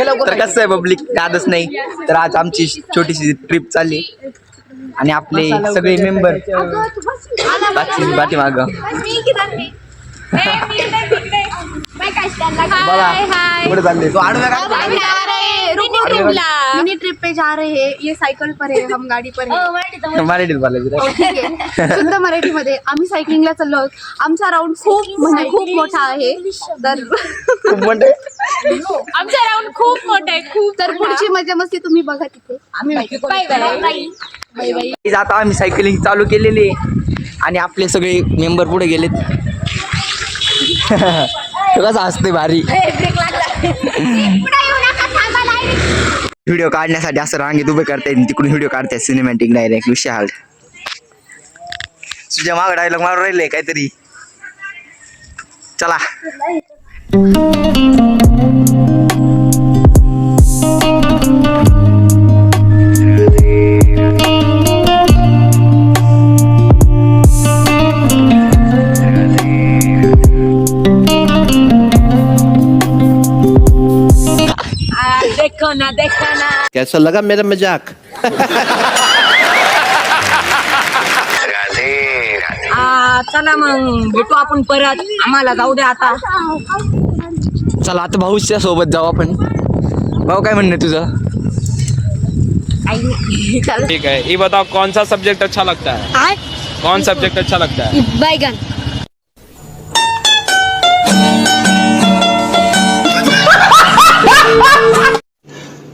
तर कसं आहे पब्लिक नादच नाही तर आज आमची छोटीशी ट्रिप चालली. आणि आपले सगळे मेंबर चालले. तो आडव्या का? मिनी ट्रिप पे जा रहे हैं ये सायकल पर है हम गाडी पर है. मराठीत बोलायचं रे. ठीक आहे. शुद्ध मराठीमध्ये आम्ही सायकलिंगला चाललो आहोत. आमचा राऊंड खूप म्हणजे खूप मोठा आहे. तर खूप मोठे? आमचा राऊंड खूप मोठा आहे खूप तर पुढची मजा मस्ती तुम्ही बघा तिथे. आता आम्ही सायकलिंग चालू केलेली आहे. आणि आपले सगळे मेंबर पुढे गेलेत. तू कसं असते भारी. व्हिडिओ काढण्यासाठी असं रांगेत उभे करते तिकडून व्हिडिओ काढते सिनेमॅटिक डायरेक्ट विशाल. तुझ्या मागं डायलॉग मारून राहिले काहीतरी. चला. कैसा लगा मेरा मजाक? आ, चला मग भेटू आपण परत. आम्हाला जाऊ दे आता. चला आता भाऊच्या सोबत जाऊ आपण. भाऊ काय म्हणणं आहे तुझं? ठीक है ये बताओ कौन सा सब्जेक्ट अच्छा लगता है? कौन सब्जेक्ट अच्छा लगता है? बैगन.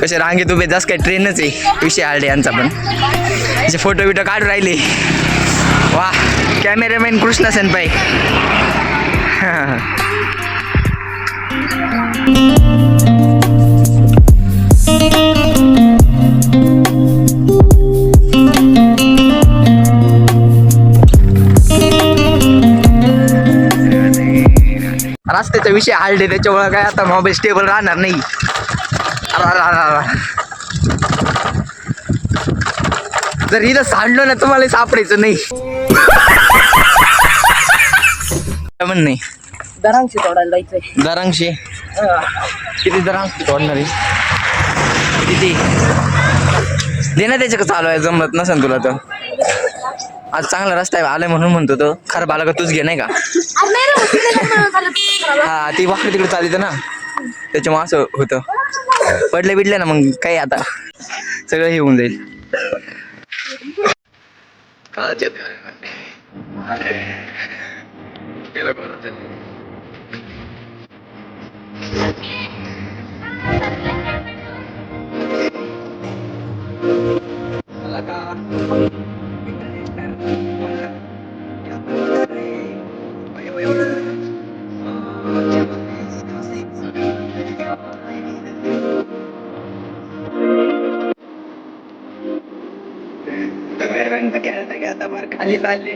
कसे रांगेत उभे जास्त काय ट्रेनच आहे. विषय आलडे यांचा पण. त्याचे फोटो बिटो काढून राहिले. वा कॅमेरामॅन कृष्णा सेनपाई. रस्त्याचा विषय हालडे त्याच्यामुळे काय आता मोबाईल स्टेबल राहणार नाही. जर इथं सांडलो ना तुम्हाला सापडायचं नाही. म्हण नाही दरांशी तोडायला जायचंय. दरांगशे किती दरांगशी तोडणार आहे? किती? दे ना त्याच्या चालू आहे जमत नसेल तुला तर. आज चांगला रस्ता आहे आलाय म्हणून म्हणतो तो. खरं आला का तूच घे नाही का? हा ती वाकडी तिकडे चालली ना. त्याच्यामुळे असं होतं. पडले बिडले ना मग काय आता? सगळं हे होऊन जाईल. खाली चालले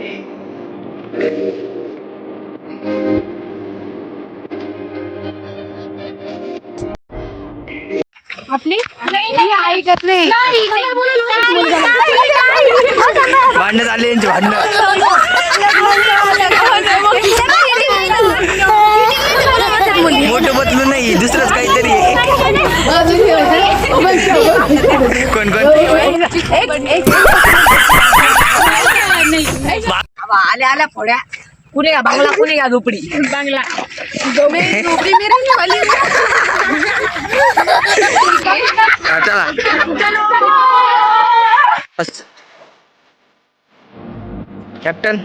आपली ऐकत नाही भांडणं चालले यांची भांडणं मोठं बदलू नाही दुसरंच काहीतरी कोण कोण आल्या फोड्या. खुलेगा बांगला खुलेगा झोपडी? बांगला. झोपडी झोपडी मी रहने वाली हूँ. चला. बस. कॅप्टन.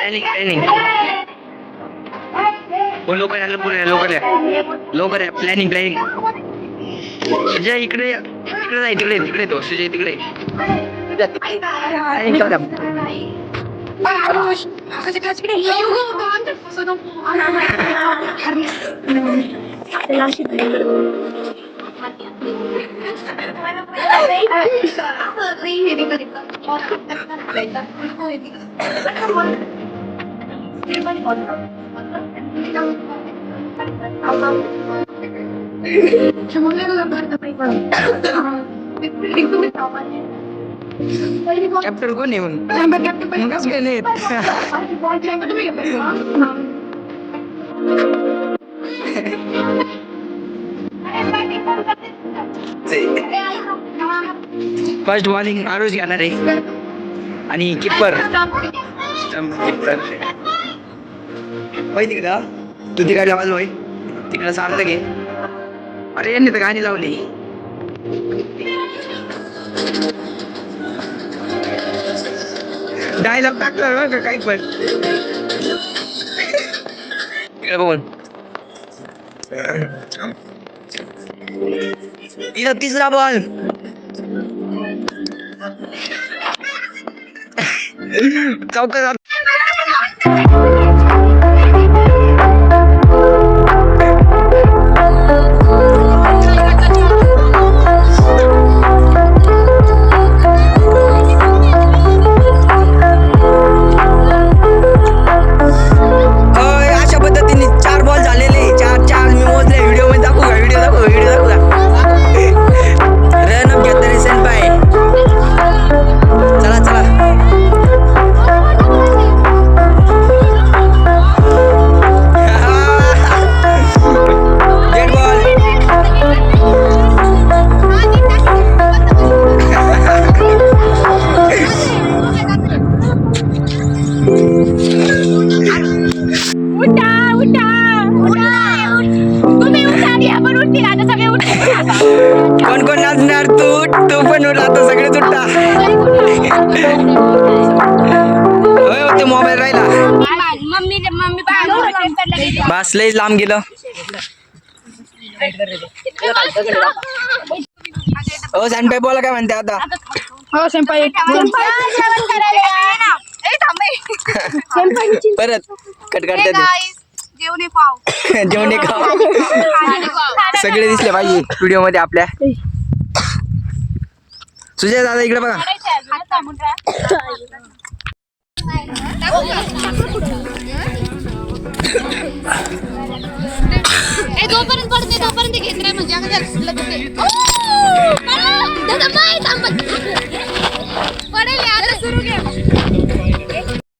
ट्रेनिंग ट्रेनिंग हो लवकर या लवकर या लवकर या लवकर या प्लॅनिंग प्लॅनिंग जय इकडे. इकडे जाय तिकडे तिकडे. तो सुजय तिकडे. 아유, 아가씨 가지네. 이거 나한테 벗어 너무. Cuma kan udah berapa itu? Itu itu utamanya. Captain कोण आहे मग कसं काय नाही? फर्स्ट बॉलिंग आरोज घेणार आहे. आणि किपर किपर होय तिकडं. तू तिकडे आवाज होय. तिकडं सांगतं घे अरे यांनी तर गाणी लावली. डायलॉग टाकला बरं का काही पण इकडे बघून तिथं तिसरा बॉल चौका उठ आता सगळे तुटता होय हो, ते मोबाईल राहिला. मम्मी मम्मी बाहेर बस लय लांब गेलं. हो सॅनपाई बोला काय म्हणते आता? हो थांबे परत कट करते जेवणे खाऊ. सगळे दिसले पाहिजे व्हिडिओमध्ये आपल्या. सुजय दादा इकडे बघा. ए जोपर्यंत पडते तोपर्यंत घेत नाही म्हणजे. लगेच. पडेल आता सुरू घे.